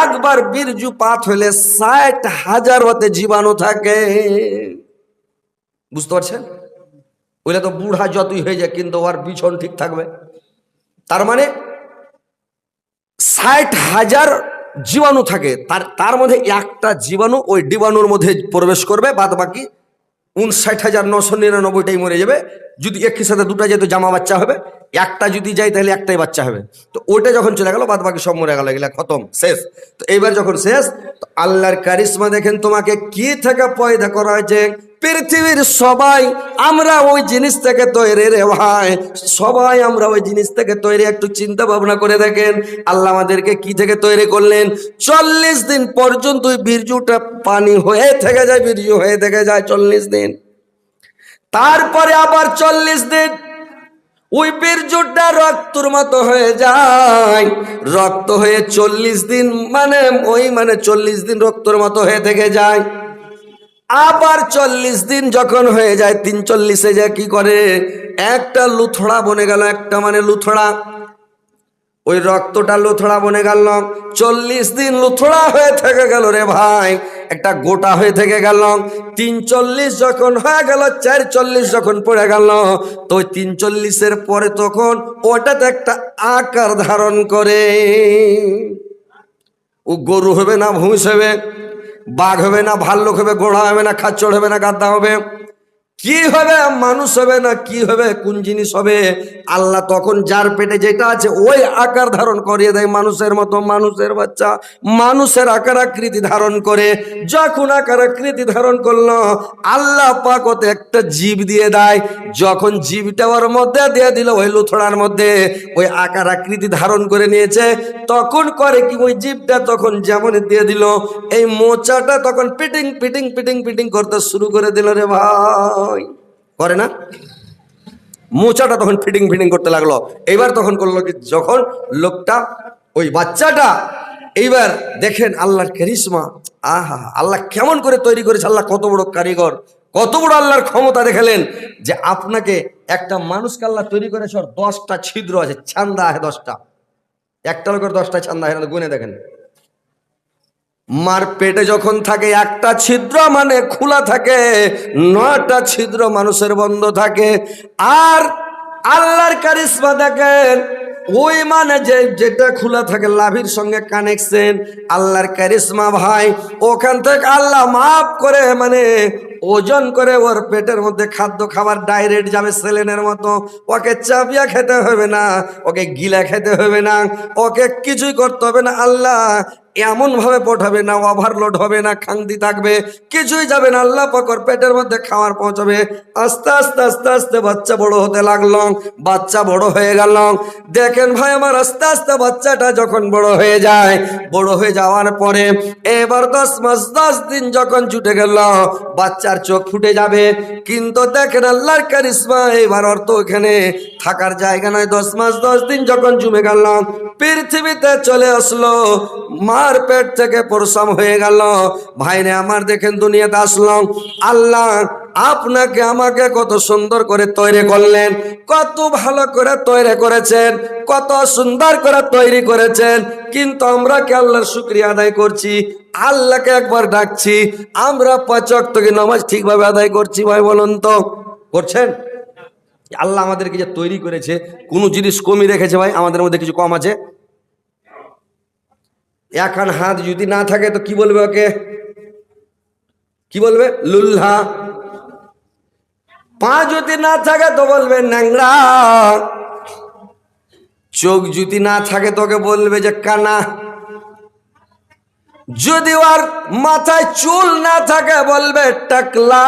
একবার বীর্যপাত হলে ষাট হাজার হতে জীবাণু থাকে। বুঝতে পারছেন? ওইটা তো বুড়া যতই হয়ে যায়, কিন্তু ওর বিছন ঠিক থাকবে। তার মানে ষাট হাজার জীবাণু থাকে। তার তার মধ্যে একটা জীবাণু ওই ডিবাণুর মধ্যে প্রবেশ করবে বাদ বাকি উনষাট হাজার নশো নিরানব্বইটাই মরে যাবে। যদি একই সাথে দুটা যেহেতু জামা বাচ্চা হবে। একটা যদি যায় তাহলে একটাই বাচ্চা হবে। তো ওটা যখন চলে গেল বাদ বাকি সব মরে গেল, এগুলা খতম, শেষ। তো এইবার যখন শেষ, তো আল্লাহর কারিশমা দেখেন তোমাকে কি থেকে পয়দা করা হয়েছে? পৃথিবীর সবাই আমরা ওই জিনিস থেকে তৈরি রে ভাই। সবাই আমরা ওই জিনিস থেকে তৈরি। একটু চিন্তা ভাবনা করে দেখেন। আল্লাহ আমাদেরকে কি থেকে তৈরি করলেন? চল্লিশ দিন পর্যন্ত ওই বীর্যটা পানি হয়ে থেকে যায় বীর্য হয়ে থেকে যায় চল্লিশ দিন। তারপরে আবার চল্লিশ দিন ওই বীর্যটা রক্তর মতো হয়ে যায়। রক্ত হয়ে চল্লিশ দিন মানে ওই মানে চল্লিশ দিন রক্তর মতো হয়ে থেকে যায়। আবার চল্লিশ দিন যখন হয়ে যায়, তিন চল্লিশে যায় কি করে? একটা লুথড়া বনে গেল, একটা মানে লুথড়া। ওই রক্তটা লুথড়া বনে গেল। চল্লিশ দিন লুথড়া হয়ে থেকে গেল রে ভাই, একটা গোটা হয়ে থেকে গেল। তিন চল্লিশ যখন হয়ে গেল, চার চল্লিশ যখন পড়ে গেল, তো তিন চল্লিশের পরে তখন ওটাতে একটা আকার ধারণ করে। ও গরু হবে না ভুঁস হবে। বাঘ হবে না ভাল্লুক হবে ঘোড়া হবে না খাচ্চড় হবে না গাদ্দা হবে। কি হবে মানুষ হবে না কি হবে কোন জিনিস হবে, আল্লাহ তখন যার পেটে যেটা আছে, ওই আকার ধারণ করিয়ে দেয় মানুষের মতো, মানুষের বাচ্চা। মানুষের আকার আকৃতি ধারণ করে, যখন আকার আকৃতি ধারণ করল, আল্লাহ পাক ওতে একটা জীব দিয়ে দেয়। যখন জীবটা ওর মধ্যে দিয়ে দিল, ওই লুথড়ার মধ্যে, ওই আকার আকৃতি ধারণ করে নিয়েছে, তখন করে কি ওই জীবটা তখন যেমন দিয়ে দিল, এই মোচাটা তখন পিটিং পিটিং পিটিং পিটিং করতে শুরু করে দিল রে ভাই। করে না? মোচাটা তখন ফিটিং ফিটিং করতে লাগল। এইবার তখন করল কি, যখন লোকটা, ওই বাচ্চাটা, এইবার দেখেন আল্লাহর ক্যারিসমা আহা, আল্লাহ কেমন করে তৈরি করেছে, আল্লাহ কত বড় কারিগর, কত বড় আল্লাহর ক্ষমতা দেখালেন যে আপনাকে একটা মানুষকে আল্লাহ তৈরি করেছে দশটা ছিদ্র আছে, ছান্দা আছে দশটা। একটা লোকের দশটা ছান্দা আছে গুনে দেখেন। মার পেটে যখন থাকে, একটা ছিদ্র মানে খোলা থাকে, নয়টা ছিদ্র মানুষের বন্ধ থাকে। আর আল্লাহর কারিশ্মা দেখেন, ওই মানে যে, যেটা খোলা থাকে, লাভির সঙ্গে কানেকশন আল্লাহর কারিশ্মা ভাই, ওখান থেকে আল্লাহ মাফ করে মানে ওজন করে ওর পেটের মধ্যে খাদ্য খাবার ডাইরেক্ট যাবে সেলেনের মতো। ওকে চাপিয়া খেতে হবে না, ওকে গিলা খেতে হবে না, ওকে কিছুই করতে হবে না। আল্লাহ এমন ভাবে পঠাবে না ওভারলোড হবে না খাংদি থাকবে, কিছুই যাবে না, আল্লাহ পাকর পেটের মধ্যে খাবার পৌঁছাবে। আস্তে আস্তে আস্তে আস্তে বাচ্চা বড় হতে লাগল, বাচ্চা বড় হয়ে গেল। দেখেন ভাই আমার, আস্তে আস্তে বাচ্চাটা যখন বড় হয়ে যায়, বড় হয়ে যাওয়ার পরে এবার দশ মাস, দশ দিন যখন ছুটে গেল, বাচ্চার চোখ ফুটে যাবে। কিন্তু দেখেন আল্লাহর কারিশ্মা, এবার অর্থ ওখানে থাকার জায়গা নয়। দশ মাস, দশ দিন যখন জমে গেল, পৃথিবীতে চলে আসলো মার পেট থেকে পরশম হয়ে গেল। ভাইরে আমার দেখেন দুনিয়াতে আসলাম। আল্লাহ আপনাকে, আমাকে কত সুন্দর করে তৈরি করলেন, কত ভালো করে তৈরি করেছেন, কত সুন্দর করে তৈরি করেছেন। কিন্তু আমরা কে আল্লাহর শুক্রিয়া আদায় করছি? আল্লাহকে একবার ডাকছি, আমরা পাচক থেকে নামাজ ঠিকভাবে আদায় করছি ভাই বলুন তো? করছেন? আল্লাহ আমাদেরকে যে তৈরি করেছে, কোনো জিনিস কমই রেখেছে ভাই, আমাদের মধ্যে কিছু কম আছে। এখন হাত যদি না থাকে তো কি বলবে ওকে? কি বলবে? লুল্হা। পা যদি না থাকে তো বলবে ন্যাংরা চোখ যদি না থাকে তোকে বলবে যে কানা। যদি ওর মাথায় চুল না থাকে বলবে টাকলা।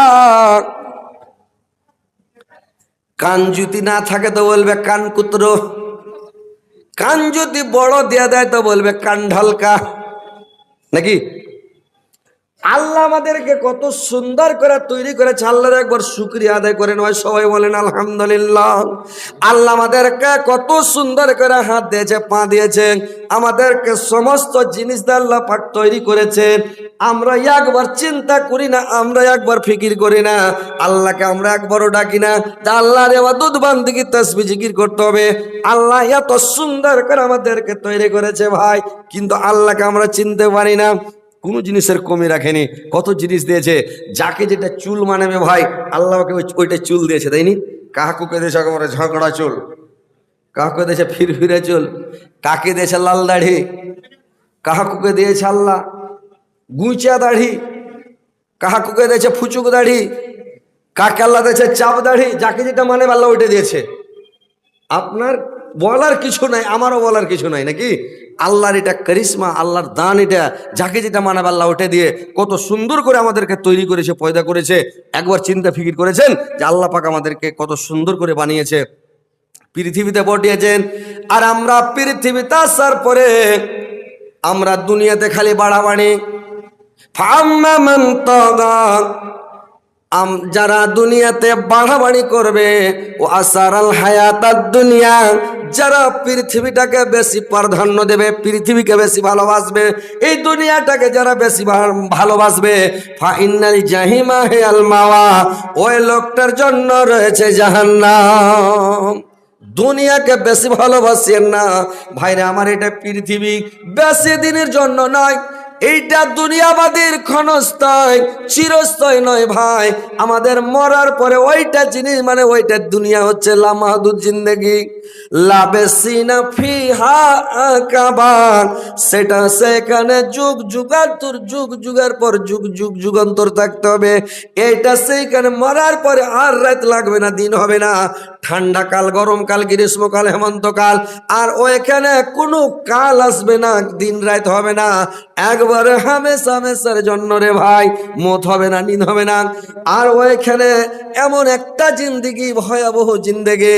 কান যদি না থাকে তো বলবে কান কুতরো কান যদি বড় দেয়া দেয় তো বলবে কান ঢালকা নাকি আল্লাহ আমাদেরকে কত সুন্দর করে তৈরি করেছে। আল্লাহর একবার শুক্রিয়া আদায় করে নয় সবাই বলেন, আলহামদুলিল্লাহ। আল্লাহ আমাদেরকে কত সুন্দর করে হাত দিয়েছে, পা দিয়েছেন আমাদেরকে সমস্ত জিনিস আল্লাহ পাক তৈরি করেছেন আমরা একবার চিন্তা করি না, আমরা একবার ফিকির করি না। আল্লাহকে আমরা একবারও ডাকি না। তা আল্লাহর দুধ বান্দিকে তসবি জিকির করতে হবে। আল্লাহ এত সুন্দর করে আমাদেরকে তৈরি করেছে ভাই। কিন্তু আল্লাহকে আমরা চিনতে পারি না। কোনো জিনিসের কমে রাখেনি। কত জিনিস দিয়েছে? যাকে যেটা চুল মানাবে ভাই, আল্লাহকে ওই- ওইটা চুল দিয়েছে তাইনি কাকুকে দিয়েছে একেবারে ঝগড়া চুল? কাকুকে দিয়েছে ফিরফিরে চুল? কাকে দিয়েছে লাল দাড়ি? কাহাকুকে দিয়েছে আল্লাহ? গুঁচা দাড়ি? কাহাকুকে দিয়েছে ফুচুক দাড়ি? কাকে আল্লাহ দিয়েছে চাপ দাড়ি? যাকে যেটা মানে আল্লাহ ওইটা দিয়েছে। আপনার বলার কিছু নাই, আমারও বলার কিছু নাই, নাকি? আল্লাহর এটা করিশ্মা, আল্লাহর দান এটা, যাকে যেটা মানাবে আল্লাহ ওটা দিয়ে কত সুন্দর করে আমাদেরকে তৈরি করেছে, পয়দা করেছে। একবার চিন্তা ফিকির করেছেন যে আল্লাহ পাক আমাদেরকে কত সুন্দর করে বানিয়েছে। পৃথিবীতে পাঠিয়েছেন আর আমরা পৃথিবীতে আসার পরে আমরা দুনিয়াতে খালি বাড়াবাড়ি। যারা দুনিয়াতে বাড়াবাড়ি করবে, ও আসারাল হায়াতার দুনিয়া যারা পৃথিবীটাকে বেশি প্রাধান্য দেবে, পৃথিবীকে বেশি ভালোবাসবে, এই দুনিয়াটাকে যারা বেশি ভালোবাসবে, ফাইনাল জাহিমা হে আলমাওয়া ওই লোকটার জন্য রয়েছে জাহান্নাম। দুনিয়াকে বেশি ভালোবাসেন না। ভাইরা, আমার এটা পৃথিবী বেশি দিনের জন্য নয় এইটা দুনিয়াবাদীর ক্ষণস্থায়, চিরস্থায়ী নয় ভাই। আমাদের মরার পরে ওইটা জিনিস মানে ওইটা দুনিয়া হচ্ছে লামাহাদুর জিন্দগি। লাবেসিনা ফিহা আকাবান। সেটা সেখানে যুগ যুগান্তর যুগ যুগের পর যুগ যুগ যুগান্তর থাকতে হবে। এইটা সেইখানে মরার পরে আর রাত লাগবে না, দিন হবে না। ঠান্ডা কাল গরমকাল গ্রীষ্মকাল হেমন্তকাল আর ওইখানে কোনো কাল আসবে না, দিন রাত হবে না। একবারে হামেশা হামেশার জন্য রে ভাই, মত হবে না নিন হবে না। আর ওইখানে এমন একটা জিন্দিগি, ভয়াবহ জিন্দেগে,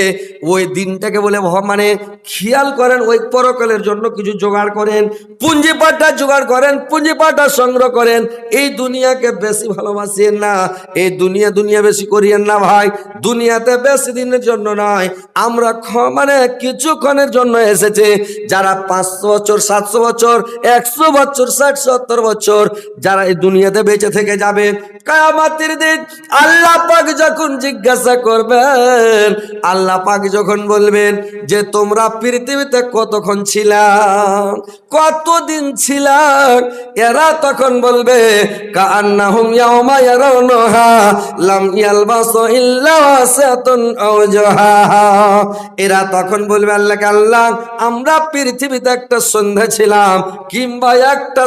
ওই দিনটাকে বলে মানে খেয়াল করেন, ওই পরকালের জন্য কিছু জোগাড় করেন পুঁজিপাটা জোগাড় করেন পুঁজিপাটা সংগ্রহ করেন। এই দুনিয়াকে বেশি ভালোবাসিয়েন না, এই দুনিয়া দুনিয়া বেশি করিয়েন না ভাই। দুনিয়াতে বেশি দিনের জন্য নয়, আমরা মানে কিছুক্ষণের জন্য এসেছে, যারা পাঁচশো বছর, সাতশো বছর, একশো বছর, ষাট সত্তর বছর যারা এই দুনিয়াতে বেঁচে থেকে যাবে, কায়ামাতির দিন আল্লাহ পাক যখন জিজ্ঞাসা করবেন, আল্লাহ পাক যখন বলবেন যে তোমরা পৃথিবীতে কতক্ষণ ছিলাম, কতদিন ছিলাম, এরা তখন বলবে ইয়াউমা ইয়ারাউনাহা লাম ইয়ালবাসু ইল্লা ওয়াসাতুন আওজাহা এরা তখন বলবে আল্লাহকে, আল্লাহ, আমরা পৃথিবীতে একটা সন্ধ্যা ছিলাম কিংবা একটা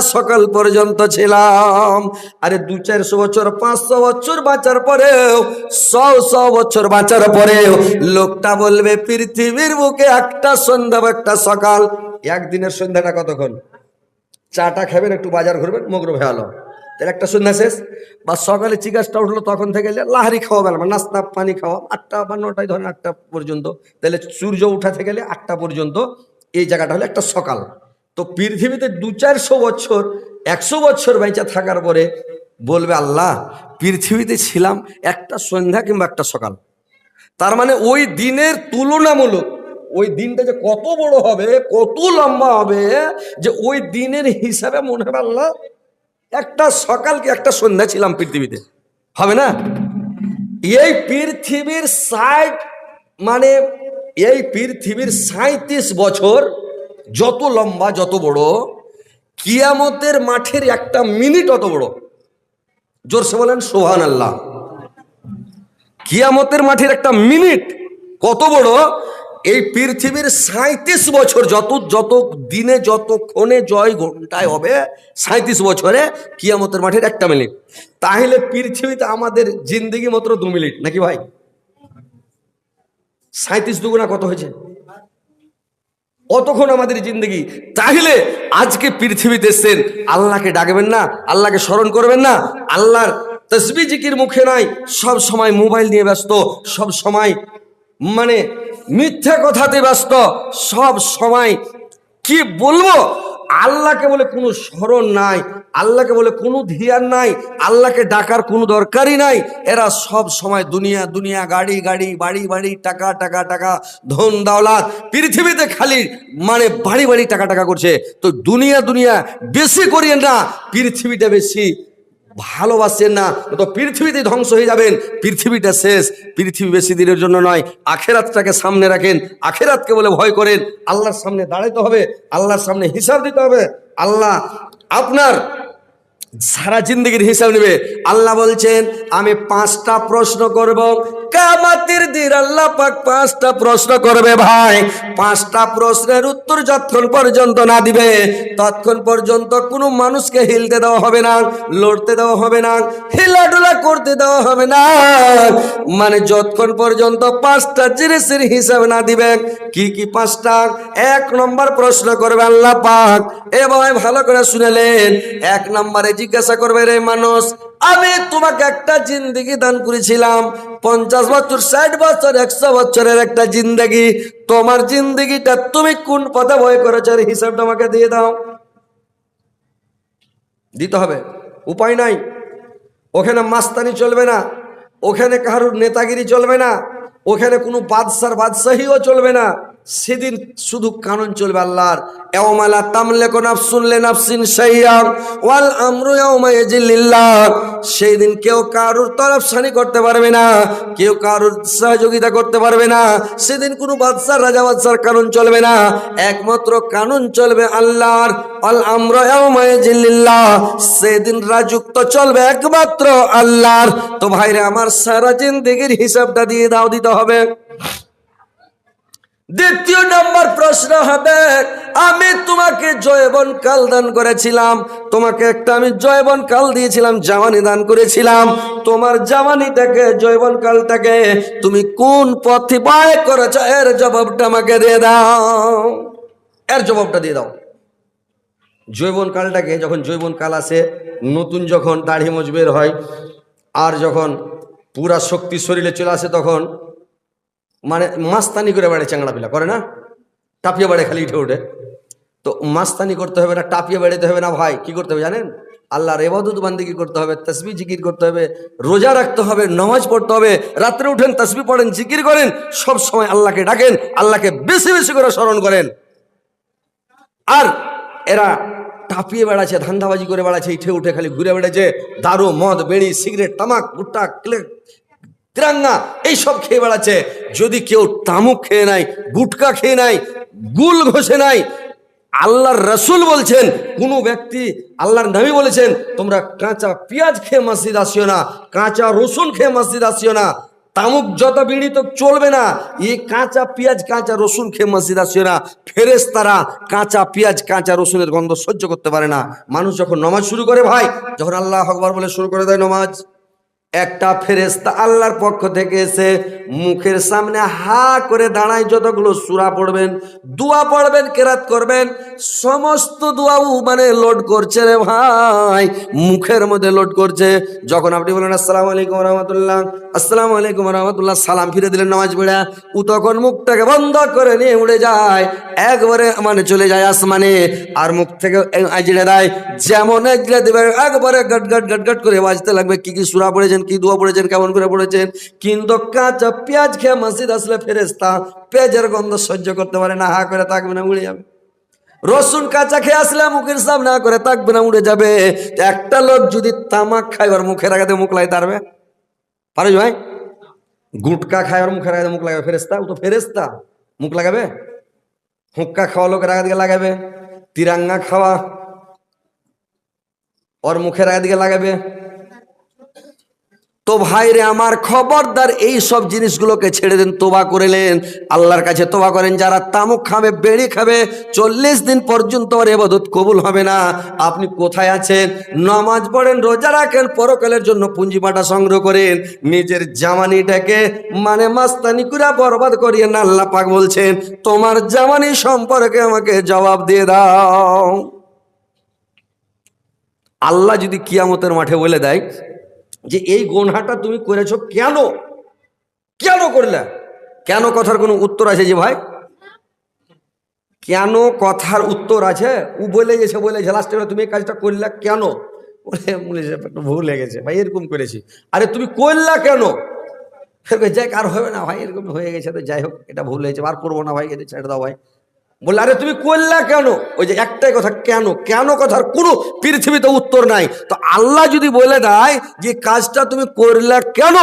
পর্যন্ত ছিলাম। আরে দু চারশো বছর, পাঁচশো বছর বাঁচার পরেও, শ শ বছর বাঁচার পরেও লোকটা বলবে, পৃথিবীর বুকে একটা সন্ধ্যা একটা সকাল। একদিনের সন্ধ্যাটা কতক্ষণ? চাটা খাবেন, একটু বাজার ঘুরবেন, মগ্র ভেয়ালো তাহলে একটা সন্ধ্যা শেষ। বা সকালে চিকাসটা উঠল, তখন থেকে লাহারি খাওয়া বেলা নাস্তা, পানি খাওয়া, আটটা বা নটায় ধরেন আটটা পর্যন্ত। তাহলে সূর্য উঠাতে গেলে আটটা পর্যন্ত, এই জায়গাটা হলো একটা সকাল। তো পৃথিবীতে দু চারশো বছর, একশো বছর বেঁচে থাকার পরে বলবে আল্লাহ, পৃথিবীতে ছিলাম একটা সন্ধ্যা কিংবা একটা সকাল। তার মানে ওই দিনের তুলনামূলক, ওই দিনটা যে কত বড় হবে, কত লম্বা হবে, যে ওই দিনের হিসাবে মনে হবে আল্লাহ, একটা সকাল কি একটা সন্ধ্যা ছিলাম পৃথিবীতে। হবে না? এই পৃথিবীর ষাট মানে এই পৃথিবীর সাঁত্রিশ বছর যত লম্বা, যত বড়, কিয়ামতের মাঠের একটা মিনিট অত বড়। জোরসে বলেন সোহান আল্লাহ কিয়ামতের মাঠের একটা মিনিট কত বড়, এই পৃথিবীর সাঁত্রিশ বছর যত যত দিনে যতক্ষণে জয় ঘন্টায় হবে সাঁত্রিশ বছরে কিয়ামতের মাঠের একটা মিনিট। তাহলে পৃথিবীতে আমাদের জিন্দিগি মাত্র দু মিনিট, নাকি ভাই? সাঁত্রিশ দুগুণা কত হয়েছে? অতক্ষণ আমাদের জিন্দগি। তাহলে আজকে পৃথিবীতে এসছেন, আল্লাহকে ডাকবেন না, আল্লাহকে স্মরণ করবেন না, আল্লাহর তসবি জিকির মুখে নাই, সব সময় মোবাইল নিয়ে ব্যস্ত, সব সময় মানে মিথ্যা কথাতে ব্যস্ত, সব সময় কি বলব? আল্লাহকে বলে কোনো স্মরণ নাই, আল্লাহকে বলে কোনো ধিয়ান নাই, আল্লাহকে ডাকার কোনো দরকারই নাই। এরা সব সময় দুনিয়া দুনিয়া, গাড়ি গাড়ি, বাড়ি বাড়ি, টাকা টাকা টাকা, ধন, দাওলাত, পৃথিবীতে খালি মানে বাড়ি বাড়ি, টাকা টাকা করছে। তো দুনিয়া দুনিয়া, বেশি করিয়েন না, পৃথিবীটা বেশি ভালোবাসেন না তো পৃথিবীতে ধ্বংস হয়ে যাবেন। পৃথিবীটা শেষ, পৃথিবী বেশি দিনের জন্য নয়। আখেরাতটাকে সামনে রাখেন, আখেরাতকে বলে ভয় করেন। আল্লাহর সামনে দাঁড়াইতে হবে, আল্লাহর সামনে হিসাব দিতে হবে। আল্লাহ আপনার সারা জিন্দগির হিসাব নেবে। আল্লাহ বলছেন, আমি পাঁচটা প্রশ্ন করব। কামাতির দিন আল্লাহ পাক পাঁচটা প্রশ্ন করবে ভাই। পাঁচটা প্রশ্নের উত্তর যতক্ষণ পর্যন্ত না দিবে, ততক্ষণ পর্যন্ত কোনো মানুষকে হিলতে দেওয়া হবে না, লড়তে দেওয়া হবে না, হিলাডুলা করতে দেওয়া হবে না। মানে যতক্ষণ পর্যন্ত পাঁচটা জিনিসের হিসাব না দিবেন কি কি পাঁচটা? এক নম্বর প্রশ্ন করবে আল্লাহ পাক। এবং ভালো করে শুনেলেন এক নম্বরে জিজ্ঞাসা করবে, রে মানুষ, আমি তোমাকে একটা জিন্দগি দান করেছিলাম, পঞ্চাশ বছর, ষাট বছর, একশো বছরের একটা জিন্দগি। তোমার জিন্দগিটা তুমি কোন পথে ভয় করেছ? হিসাবটা আমাকে দিয়ে দাও। দিতে হবে। উপায় নাই। ওখানে মাস্তানি চলবে না। ওখানে কারুর নেতাগিরি চলবে না। ওখানে কোনো বাদশার, বাদশাহীও চলবে না। সেদিন শুধু কানুন চলবে আল্লাহর। এওমালা তামলে কোন আফসুনলে নাফসিন সাইয়াম ওয়াল আমরু ইয়াউমা ইয়াজিল্লিল্লাহ সেই দিন কেউ কারোর তরফসানি করতে পারবে না, কেউ কারোর সহযোগিতা করতে পারবে না, সেদিন কোনো বাদশার, রাজা বাদশার কানুন চলবে না। একমাত্র কানুন চলবে আল্লাহর আল আমরু ইয়াউমা ইয়াজিল্লিল্লাহ সেদিন রাজুক্ত চলবে একমাত্র আল্লাহর। তো ভাইরে, আমার সারা জিন্দেগির হিসাবটা দিয়ে দাও, দিতে হবে। দ্বিতীয় নম্বর প্রশ্ন হবে, আমি তোমাকে জয়বন কাল দান করেছিলাম। তোমাকে একটা আমি জয়বন কাল দিয়েছিলাম, জামানি দান করেছিলাম। তোমার জামানিটাকে জয়বন কালটাকে তুমি কোন পথে ব্যয় করেছ? এর জবাবটা আমাকে দিয়ে দাও। এর জবাবটা দিয়ে দাও। জৈবন কালটাকে যখন জৈবন কাল আসে, নতুন যখন দাড়ি মজবের হয়, আর যখন পুরা শক্তি শরীরে চলে আসে তখন মানে মাস্তানি করে বেড়ে চ্যাংড়া পিলা, করে না? টাপিয়ে বেড়ে খালি উঠে উঠে। তো মাস্তানি করতে হবে না, টাপিয়ে বেড়াতে হবে না ভাই, কি করতে হবে জানেন? আল্লাহর এবাদত বান্দিগি করতে হবে, তসবি জিকির করতে হবে, রোজা রাখতে হবে, নামাজ পড়তে হবে, রাত্রে উঠেন, তসবি পড়েন, জিকির করেন, সব সময় আল্লাহকে ডাকেন, আল্লাহকে বেশি বেশি করে স্মরণ করেন। আর এরা টাপিয়ে বেড়াচ্ছে, ধান্দাবাজি করে বেড়াচ্ছে, ইঠে উঠে খালি ঘুরে বেড়াচ্ছে, দারু, মদ, বেড়ি, সিগারেট, তামাক গুট্টা ক্লে- তিরাঙ্গা, এইসব খেয়ে বেড়াচ্ছে। যদি কেউ তামুক খেয়ে নাই গুটকা খেয়ে নাই গুল ঘষে নাই আল্লাহর রসুল বলছেন, কোনো ব্যক্তি আল্লাহর নবী বলেছেন, তোমরা কাঁচা পেঁয়াজ খেয়ে মসজিদ আসিও না, কাঁচা রসুন খেয়ে মসজিদ আসিও না, তামুক যত বিড়ি তো চলবে না এই কাঁচা পেঁয়াজ, কাঁচা রসুন খেয়ে মসজিদ আসিও না। ফেরেস তারা কাঁচা পেঁয়াজ, কাঁচা রসুনের গন্ধ সহ্য করতে পারে না। মানুষ যখন নমাজ শুরু করে ভাই, যখন আল্লাহ আকবার বলে শুরু করে দেয় নমাজ একটা ফেরেস্তা আল্লাহর পক্ষ থেকে এসে মুখের সামনে হা করে দাঁড়ায় যতগুলো সুরা পড়বেন দোয়া পড়বেন কেরাত করবেন সমস্ত দোয়াও মানে লোড করছে রে ভাই মুখের মধ্যে লোড করছে যখন আপনি বলেন আসসালামু আলাইকুম রহমতুল্লাহ আসসালামু আলাইকুম রহমতুল্লাহ সালাম ফিরে দিলেন নামাজ বেড়া ও তখন মুখটাকে বন্ধ করে নিয়ে উড়ে যায় একবারে মানে চলে যায় আসমানে আর মুখ থেকে আজড়ে দেয় যেমন এজড়ে দেবে একবারে গট গট গট গট করে বাজতে লাগবে কি কি সুরা পড়েছেন কি দোয়া পড়েছেন, কেমন করে পড়েছেন? কিন্তু কাঁচা পেঁয়াজ খেয়ে মসজিদ আসলে ফেরেস্তা পেঁয়াজের গন্ধ সহ্য করতে পারে না, হা করে থাকবে না, উড়ে যাবে। রসুন কাঁচা খেয়ে আসলে মুখের সামনে হা করে থাকবে না, উড়ে যাবে। একটা লোক যদি তামাক খায়, ওর মুখে রাখাতে মুখ লাই তারবে। পারো ভাই? গুটকা খায়, ওর মুখে রাখাতে মুখ লাগাবে। ফেরেস্তা ও তো ফেরেস্তা মুখ লাগাবে? হুক্কা খাওয়া লোকের আগা লাগাবে। তিরাঙ্গা খাওয়া, ওর মুখের আগা লাগাবে। তো ভাইরে, আমার খবরদার এই সব জিনিসগুলোকে ছেড়ে দেন, তোবা করেলেন আল্লাহর কাছে তোবা করেন, যারা তামুক খাবে, বেড়ি খাবে, চল্লিশ দিন পর্যন্ত আর এবাদত কবুল হবে না। আপনি কোথায় আছেন? নামাজ পড়েন, রোজা রাখেন, পরকালের জন্য পুঁজিমাটা সংগ্রহ করেন, নিজের জামানিটাকে মানে মাস্তানি করে বরবাদ করিয়ে না, আল্লাহ পাক বলছেন, তোমার জামানি সম্পর্কে আমাকে জবাব দিয়ে দাও। আল্লাহ যদি কিয়ামতের মাঠে বলে দেয় যে এই গোনহাটা তুমি করেছ কেন? কেন করলে? কেন কথার কোনো উত্তর আছে যে ভাই? কেন কথার উত্তর আছে? ও বলে গেছে বলেছে লাস্টে তুমি এই কাজটা করলে কেন? বলে বলেছে ভুল হয়ে গেছে। ভাই এরকম করেছি। আরে তুমি করলা কেন? বলে, যাক আর হবে না ভাই এরকম হয়ে গেছে। তো যাই হোক এটা ভুল হয়েছে। আর করব না ভাই এটা ছেড়ে দাও ভাই। বললে, আরে তুমি করলা কেন? ওই যে একটাই কথা, কেন? কেন? কথার কোনো পৃথিবীতে উত্তর নাই। তো আল্লাহ যদি বলে দেয় যে কাজটা তুমি করলা কেন?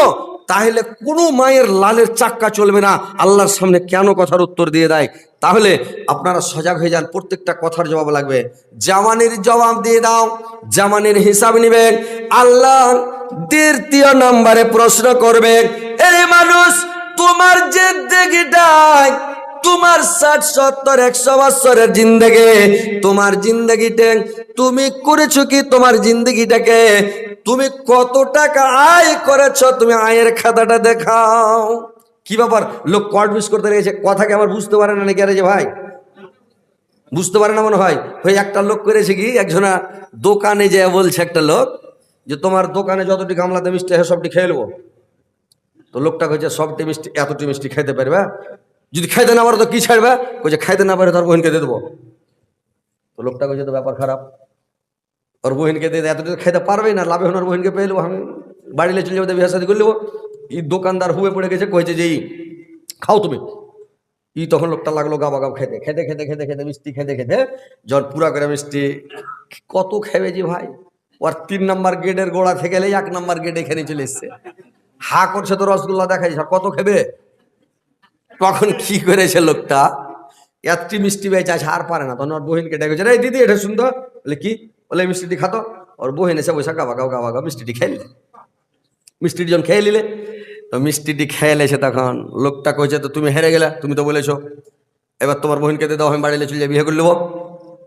তাহলে কোনো মায়ের লালের চাক্কা চলবে না। আল্লাহর সামনে কেন কথার উত্তর দিয়ে দেয়? তাহলে আপনারা সজাগ হয়ে যান, প্রত্যেকটা কথার জবাব লাগবে। জামানির জবাব দিয়ে দাও, জামানির হিসাব নেবেন। আল্লাহ তৃতীয় নম্বরে প্রশ্ন করবেন, এই মানুষ তোমার যে দেখিটাই তোমার ষাট, সত্তর, একশো বছরের জিন্দগি। তোমার জিন্দগিতে তুমি করেছ কি? তোমার জিন্দগিটাকে তুমি কত টাকা আয় করেছ? তুমি আয়ের খাতাটা দেখাও। কি ব্যাপার? লোক মিস করতে লেগেছে। কথা কি আমার বুঝতে পারে না নাকি? আরে যে ভাই, বুঝতে পারে না মনে হয়? ওই একটা লোক করেছে কি? একজনা দোকানে যে বলছে একটা লোক যে, তোমার দোকানে যতটি গামলাতে মিষ্টি হয় সবটি খেয়ে নেব। তো লোকটা কইছে, সবটি মিষ্টি, এতটি মিষ্টি খাইতে পারবে? যদি খাইতে না পারো তো কি ছাড়বে? কইছে খাইতে না পারে তোর বোনকে দিয়ে দেবো। তো লোকটা কইছে তো ব্যাপার খারাপ। ওর বোনকে দিয়ে দেয়, এতটা খাইতে পারবেই না লাভে ওনার বোনকে পেয়ে নেব আমি। বাড়িলে চলে যাব বিয়ে শাদি করে নেব। এই দোকানদার হুয়ে পড়ে গেছে কইছে যে "ই, খাও তুমি। ই তখন লোকটা লাগল গাবা গাব খেতে খেতে খেতে খেতে খেতে মিষ্টি খেতে খেতে যখন পুরা করে মিষ্টি। কত খাবে যে ভাই। ওর তিন নাম্বার গেটের গোড়া থেকে এক নাম্বার গেট এখানে চলে এসছে। হা করছে তো রসগোল্লা দেখাই আর কত খাবে? তখন কি করেছে লোকটা? এতটি মিষ্টি বেঁচে আছে আর পারে না। তখন ওর বহিনকে ডেকেছে রে দিদি, এটা শুনতো বলে, কি? বলে মিষ্টিটি খাতো ওর বহিন এসে বসে গাবা গাও গাবা গাও মিষ্টিটি খেয়ে নিলে। মিষ্টিটি যখন খেয়ে নিলে, তো মিষ্টিটি খেয়ে এসে তখন, লোকটা কইছে তো তুমি হেরে গেলে, তুমি তো বলেছ। এবার তোমার বহিনকে দিয়ে দাও, আমি বাড়িতে চলে বিয়ে করে নেব।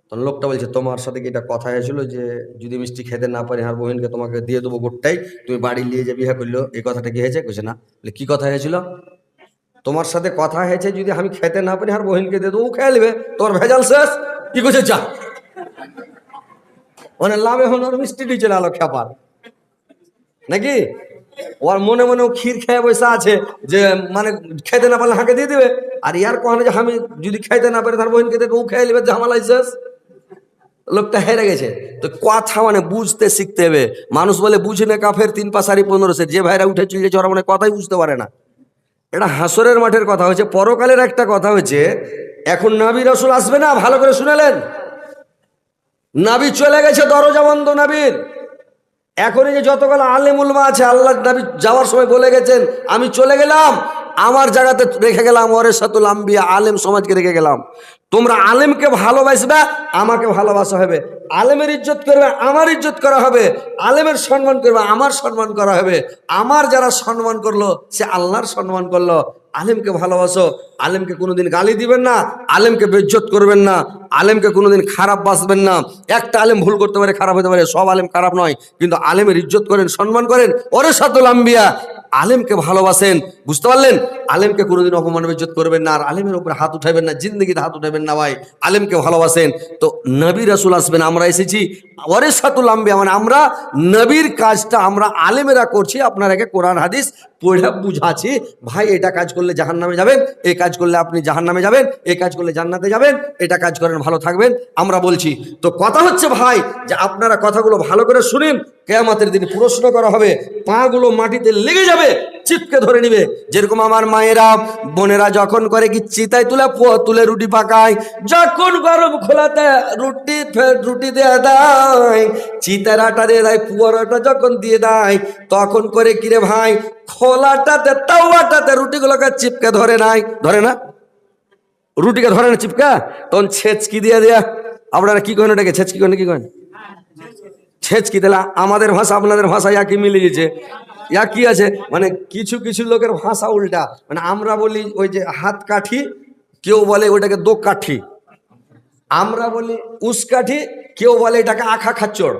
তখন লোকটা বলছে, তোমার সাথে কি এটা কথা হয়েছিল যে, যদি মিষ্টি খেতে না পারি, আর বহিনকে তোমাকে দিয়ে দেবো গোটটাই, তুমি বাড়ি নিয়ে যে বিয়ে করল এই কথাটা কি হয়েছে? কইছে, না। বলে, কি কথা হয়েছিল? তোমার সাথে কথা হয়েছে যদি আমি খেতে না পারি, আর বহিনকে দিয়ে দেবো, ও খেয়ে নেবে। তোর ভেজাল শেষ। কি করছে, যা। মানে লাভে হলো ওর মিষ্টিটি চলে আলো খেপার। নাকি? ওর মনে মনে ক্ষীর খেয়ে বসে আছে যে মানে খেতে না পারলে হাঁকে দিয়ে দেবে। আর ইয়ার কখনো যে আমি যদি খাইতে না পারি, তার বোনকে দিয়ে ও খেয়ে নেবে ঝামেলা শেষ। লোকটা হেরে গেছে। তো কথা মানে বুঝতে শিখতে হবে। মানুষ বলে, বুঝি না কাফের তিন পাশারি পনেরো সে যে ভাইরা উঠে চলে যাচ্ছে ওরা মানে কথাই বুঝতে পারে না। এটা হাসরের মাঠের কথা হয়েছে, পরকালের একটা কথা হয়েছে, এখন নাবি রসুল আসবে না? ভালো করে শুনালেন। নাবি চলে গেছে দরজা বন্ধ নাবির। এখন এই যে যতগুলো আলেমুলমা আছে, আল্লাহ নাবি যাওয়ার সময় বলে গেছেন, আমি চলে গেলাম, আমার জায়গাতে রেখে গেলাম ওরে সাতুল আম্বিয়া, আলেম সমাজকে রেখে গেলাম। তোমরা আলেমকে ভালোবাসবে, আমাকে ভালোবাসা হবে। আলেমের ইজ্জত করবে, আমার ইজ্জত করা হবে। আলেমের সম্মান করবে, আমার সম্মান করা হবে। আমার যারা সম্মান করল, সে আল্লাহর সম্মান করল। আলেমকে ভালোবাসো, আলেমকে কোনোদিন গালি দিবেন না, আলেমকে বেজ্জত করবেন না, আলেমকে কোনোদিন খারাপ বাসবেন না। একটা আলেম ভুল করতে পারে, খারাপ হতে পারে, সব আলেম খারাপ নয়। কিন্তু আলেমের ইজ্জত করেন, সম্মান করেন, ওরে সাতুল আম্বিয়া। আলেমকে ভালোবাসেন, বুঝতে পারলেন? আলেমকে কোনোদিন অপমান বেজ্জত করবেন না, আর আলেমের উপরে হাত উঠাবেন না, জিন্দগিতে হাত উঠাবেন না ভাই। আলেমকে ভালোবাসেন। তো নবী রাসুল আসবেন, আমরা এসেছি ওরে সাতুল আম্বিয়া মানে আমরা নবীর কাজটা আমরা আলেমেরা করছি, আপনারাকে কোরআন, হাদিস পড়ে বুঝাচ্ছি। ভাই, এটা কাজ করলে জাহান নামে যাবেন এই কাজ করলে আপনি জাহান নামে যাবেন এই কাজ করলে জান্নাতে যাবেন, এটা কাজ করেন, ভালো থাকবেন, আমরা বলছি। তো কথা হচ্ছে ভাই, যে আপনারা কথাগুলো ভালো করে শুনেন, কেয়ামতের দিন প্রশ্ন করা হবে, পাগুলো মাটিতে লেগে যাবে, চিপকে ধরে নিবে। যেরকম আমার মায়েরা, বোনেরা যখন করে কি চিতায় তুলে তুলে রুটি পাকায়, যখন গরম খোলাতে রুটি রুটি দিয়ে দেয় চিতার আটা দিয়ে দেয় পুয়ার আটা যখন দিয়ে দেয়, তখন করে কিরে ভাই, খোলাটাতে, তাওয়াটাতে রুটিগুলোকে চিপকে ধরে নাই ধরে না? রুটিকে ধরে না চিপকা? তখন ছেচকি দিয়ে দেয়া। আপনারা কি করেন এটাকে? ছেচকি করেন, কি করেন? ছেচকি, তাহলে আমাদের ভাষা আপনাদের ভাষা একই মিলে গেছে। একই আছে। মানে কিছু কিছু লোকের ভাষা উল্টা। মানে আমরা বলি ওই যে হাত কাঠি, কেউ বলে ওইটাকে দো কাঠি আমরা বলি উস কাঠি কেউ বলে এটাকে আখা খাচ্চড়